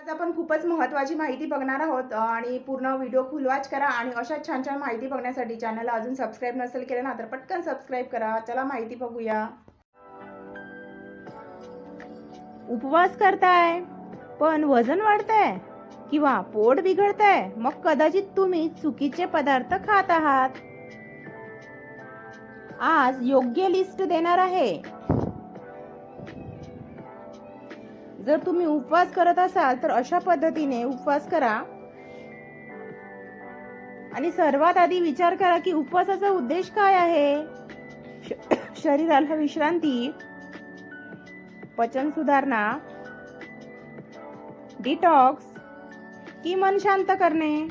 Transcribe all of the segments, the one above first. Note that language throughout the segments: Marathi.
आज आपण खूपच महत्त्वाची माहिती बघणार आहोत आणि पूर्ण व्हिडिओ फुल वॉच करा आणि अशा छान छान माहिती बघण्यासाठी चॅनलला अजून सबस्क्राईब नसेल केलं ना तर पटकन सबस्क्राईब करा. चला माहिती बघूया. उपवास करताय पण वजन वाढतंय किंवा पोट बिघडतंय मग कदाचित तुम्ही चुकीचे पदार्थ खात आहात. आज योग्य लिस्ट देणार आहे. जर तुम्ही उपवास करत असाल तर अशा पद्धतीने उपवास करा. आणि सर्वात आधी विचार करा की उपवासाचा उद्देश काय आहे? शरीराला विश्रांती. पचन सुधारणा. डिटॉक्स. की मन शांत करणे.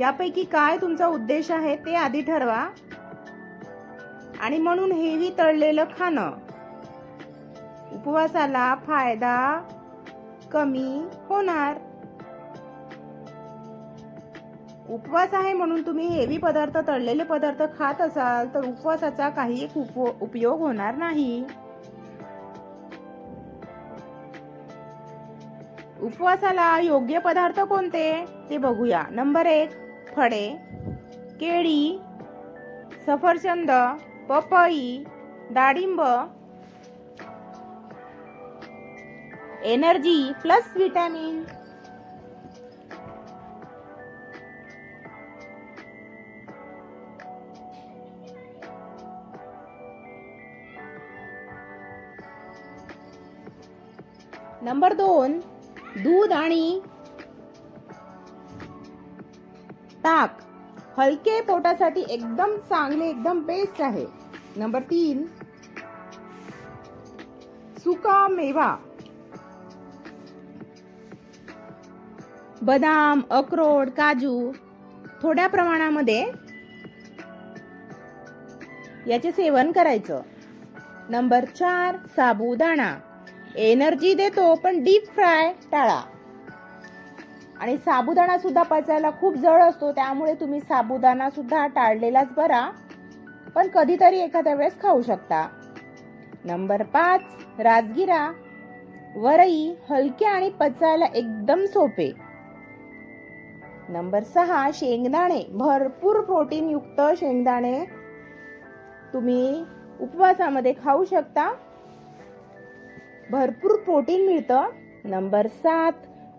यापैकी काय तुमचा उद्देश आहे ते आधी ठरवा. आणि म्हणून हेवी तळलेलं खाणं. उपवासाला फायदा कमी होणार. उपवास आहे म्हणून तुम्ही हेवी पदार्थ तळलेले पदार्थ खात असाल तर उपवासाचा काही एक उप- उपयोग होणार नाही. उपवासाला योग्य पदार्थ कोणते? ते बघूया. नंबर एक फळे. केळी. सफरचंद. पपई. डाळिंब. Energy plus vitamin. नंबर दोन दूध आणि ताक हलके पोटासाठी एकदम चांगले एकदम बेस्ट आहे. नंबर तीन सुका मेवा बदाम अक्रोड काजू थोड्या प्रमाणामध्ये याचे सेवन करायचं. नंबर चार साबुदाणा. एनर्जी देतो पण डीप फ्राय टाळा. आणि साबुदाणा सुद्धा पचायला खूप जड असतो त्यामुळे तुम्ही साबुदाणा सुद्धा टाळलेलाच बरा. पण कधीतरी एखाद्या वेळेस खाऊ शकता. नंबर पाच राजगिरा. वरई हलके आणि पचायला एकदम सोपे. नंबर सहा शेंगदाणे. भरपूर प्रोटीनयुक्त शेंगदाणे तुम्ही उपवासामध्ये खाऊ शकता. भरपूर प्रोटीन मिळतं. नंबर सात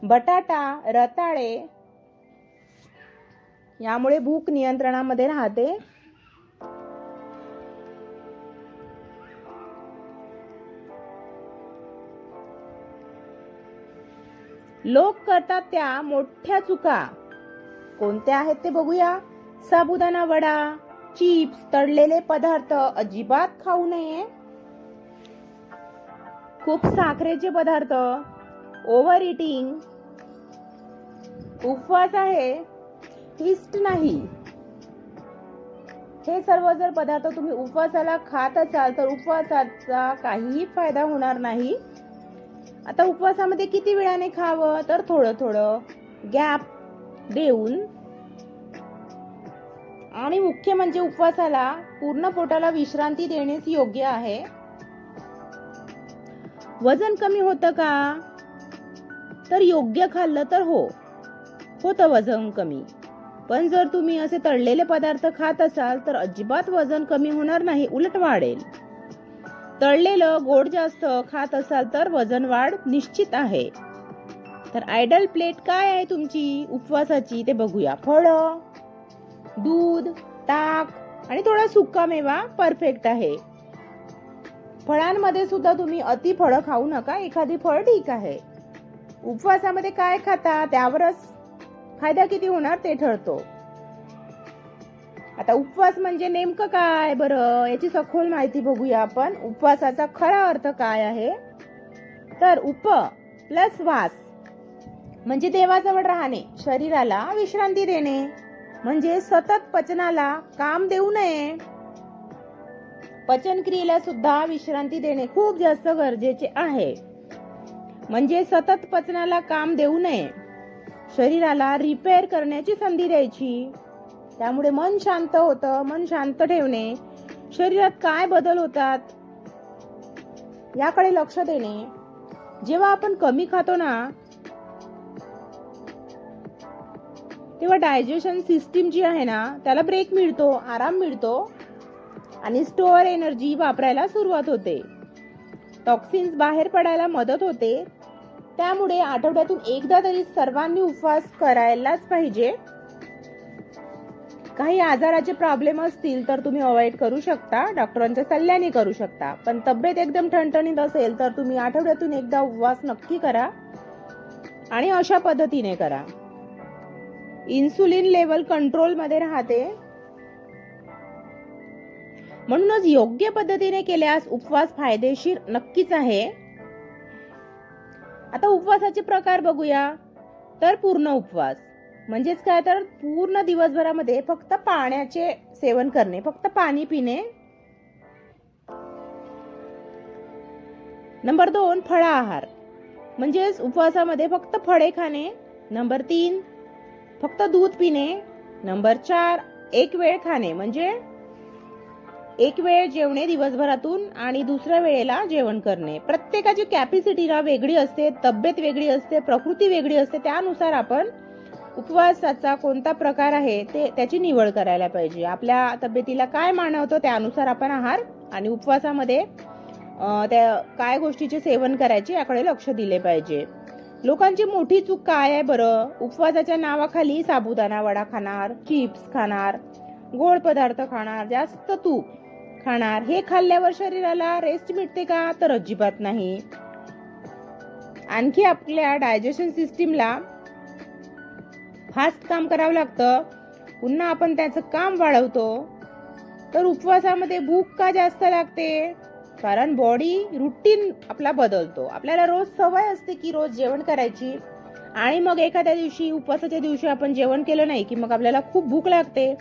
बटाटा रताळे. यामुळे भूक नियंत्रणामध्ये राहते. लोक करतात त्या मोठ्या चुका. कोणते आहेत ते बघूया. साबुदाणा वडा चिप्स तळलेले पदार्थ अजिबात खाऊ नये. खूप साखरेचे पदार्थ. ओव्हर इटिंग उपवास आहे. हिस्ट नाही. हे सर्व जर पदार्थ तुम्ही उपवासाला खात असाल तर उपवासाचा काहीही फायदा होणार नाही. आता उपवासामध्ये किती वेळाने खावं? तर थोडं थोडं गॅप देऊन आणि मुख्य म्हणजे उपवासाला पूर्ण पोटाला विश्रांती देणेच योग्य आहे. वजन कमी होतं का? तर योग्य खाल्लं तर हो होतं वजन कमी. पण जर तुम्ही असे तळलेले पदार्थ खात असाल तर अजिबात वजन कमी होणार नाही उलट वाढेल. तळलेलं गोड जास्त खात असाल तर वजन वाढ निश्चित आहे. तर आयडल प्लेट काय आहे तुमची? उपवासाची. ते बघूया. फळं दूध ताक आणि थोडा सुका मेवा परफेक्ट आहे. फळांमध्ये सुद्धा तुम्ही अति फळं खाऊ नका. एखादी फळ ठीक आहे. उपवासामध्ये काय खाता? त्यावरच फायदा किती होणार ते ठरतो. आता उपवास म्हणजे नेमकं काय बरं? याची सखोल माहिती बघूया आपण. उपवासाचा खरा अर्थ काय आहे? तर उप प्लस वास. म्हणजे देवाजवळ राहणे शरीराला विश्रांती देणे. म्हणजे सतत पचनाला काम देऊ नये. पचनक्रियेला सुद्धा विश्रांती देणे खूप जास्त गरजेचे आहे. म्हणजे सतत पचनाला काम देऊ नये. शरीराला रिपेअर करण्याची संधी द्यायची. त्यामुळे मन शांत होतं मन शांत ठेवणे. शरीरात काय बदल होतात याकडे लक्ष देणे. जेव्हा आपण कमी खातो ना तेव्हा डायजेशन सिस्टीम जी आहे ना त्याला ब्रेक मिळतो आराम मिळतो आणि स्टोअर एनर्जी वापरायला सुरुवात होते. टॉक्सिन्स बाहेर पडायला मदत होते. त्यामुळे आठवड्यातून एकदा तरी सर्वांनी उपवास करायलाच पाहिजे. काही आजाराचे प्रॉब्लेम असतील तर तुम्ही अवॉइड करू शकता डॉक्टरांच्या सल्ल्याने करू शकता. पण तब्येत एकदम ठणठणीत असेल तर तुम्ही आठवड्यातून एकदा उपवास नक्की करा आणि अशा पद्धतीने करा. इन्सुलिन लेवल कंट्रोलमध्ये राहते. म्हणूनच योग्य पद्धतीने केल्यास उपवास फायदेशीर नक्कीच आहे. आता उपवासाचे प्रकार बघूया. तर पूर्ण उपवास. म्हणजेच काय? तर पूर्ण दिवसभरामध्ये फक्त पाण्याचे सेवन करणे फक्त पाणी पिणे. नंबर दोन फळाहार म्हणजेच उपवासामध्ये फक्त फळे खाणे. नंबर तीन फक्त दूध पिणे. नंबर चार एक वेळ खाणे म्हणजे एक वेळ जेवणे दिवसभरातून आणि दुसऱ्या वेळेला जेवण करणे. प्रत्येकाची कॅपॅसिटी ना वेगळी असते तब्येत वेगळी असते प्रकृती वेगळी असते त्यानुसार आपण उपवासाचा कोणता प्रकार आहे ते त्याची निवड करायला पाहिजे. आपल्या तब्येतीला काय मानवतो त्यानुसार आपण आहार आणि उपवासामध्ये त्या काय गोष्टीचे सेवन करायचे याकडे लक्ष दिले पाहिजे. लोकांची मोठी चूक काय आहे बरं? उपवासाच्या नावाखाली साबुदाणा वडा खाणार चिप्स खाणार गोड पदार्थ खाणार जास्त तूप खाणार. हे खाल्ल्यावर शरीराला रेस्ट मिळते का? तर अजिबात नाही. आणखी आपल्या डायजेशन सिस्टीमला फास्ट काम करावं लागतं. पुन्हा आपण त्याचं काम वाढवतो. तर उपवासामध्ये भूक का जास्त लागते? कारण बॉडी रुटीन आपला बदलतो. आपल्याला रोज सवय असते की रोज जेवण करायची. आणि मग एखाद्या दिवशी उपवासाच्या दिवशी आपण जेवण केलं नाही की मग आपल्याला खूप भूक लागते.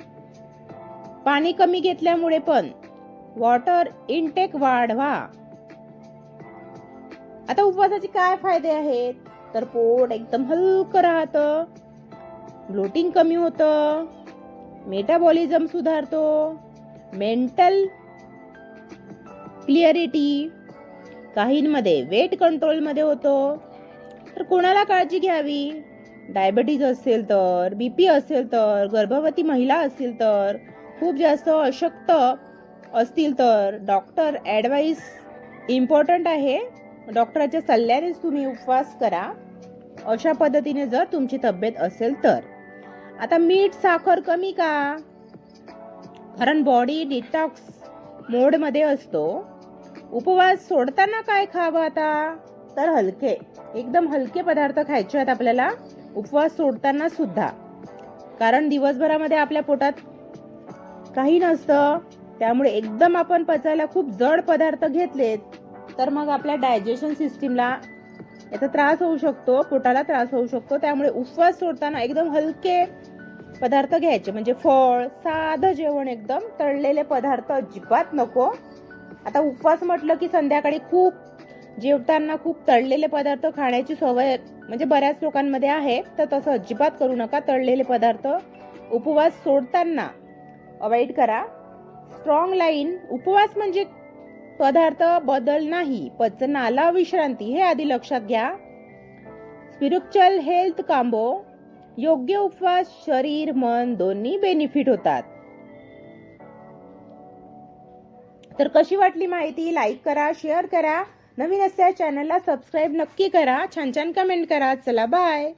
पाणी कमी घेतल्यामुळे पण वॉटर इनटेक वाढवा. आता उपवासाचे काय फायदे आहेत? तर पोट एकदम हलकं राहतं. ब्लोटिंग कमी होतं. मेटाबॉलिझम सुधारतो. मेंटल क्लिअरिटी काहींमध्ये वेट कंट्रोलमध्ये होतो. तर कोणाला काळजी घ्यावी? डायबिटीज असेल तर बी पी असेल तर गर्भवती महिला असतील तर खूप जास्त अशक्त असतील तर डॉक्टर ॲडवाईस इम्पॉर्टंट आहे. डॉक्टराच्या सल्ल्यानेच तुम्ही उपवास करा. अशा पद्धतीने जर तुमची तब्येत असेल तर. आता मीठ साखर कमी का? कारण बॉडी डिटॉक्स मोडमध्ये असतो. उपवास सोडताना काय खावं आता? तर हलके. एकदम हलके पदार्थ खायचे आहेत आपल्याला उपवास सोडताना सुद्धा. कारण दिवसभरामध्ये आपल्या पोटात काही नसतं त्यामुळे एकदम आपण पचायला खूप जड पदार्थ घेतलेत तर मग आपल्या डायजेशन सिस्टीमला याचा त्रास होऊ शकतो पोटाला त्रास होऊ शकतो त्यामुळे उपवास सोडताना एकदम हलके पदार्थ घ्यायचे. म्हणजे फळ साधं जेवण एकदम तळलेले पदार्थ अजिबात नको. आता उपवास म्हटलं की संध्याकाळी खूप जेवताना खूप तळलेले पदार्थ खाण्याची सवय म्हणजे बऱ्याच लोकांमध्ये आहे. तर तसं अजिबात करू नका. तळलेले पदार्थ उपवास सोडताना अवॉइड करा. स्ट्रॉंग लाईन उपवास म्हणजे पदार्थ बदल नाही पचनाला विश्रांती हे आधी लक्षात घ्या. स्पिरिच्युअल हेल्थ कांबो योग्य उपवास शरीर मन दोन्ही बेनिफिट होतात. तर कशी वाटली माहिती लाईक करा शेअर करा. नवीन असल्या चॅनलला सबस्क्राईब नक्की करा. छान छान कमेंट करा. चला बाय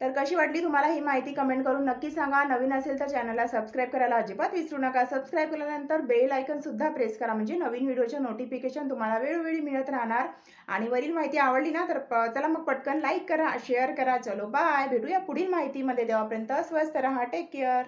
तर कशी वाटली तुम्हाला ही माहिती कमेंट करून नक्की सांगा. नवीन असेल तर चॅनलला सबस्क्राईब करायला अजिबात विसरू नका. सबस्क्राईब केल्यानंतर बेल आयकन सुद्धा प्रेस करा. म्हणजे नवीन व्हिडिओचे नोटिफिकेशन तुम्हाला वेळोवेळी मिळत राहणार. आणि वरील माहिती आवडली ना तर प- चला मग पटकन लाईक करा शेअर करा. चलो बाय भेटूया पुढील माहितीमध्ये. देवापर्यंत स्वस्त राहा. Take care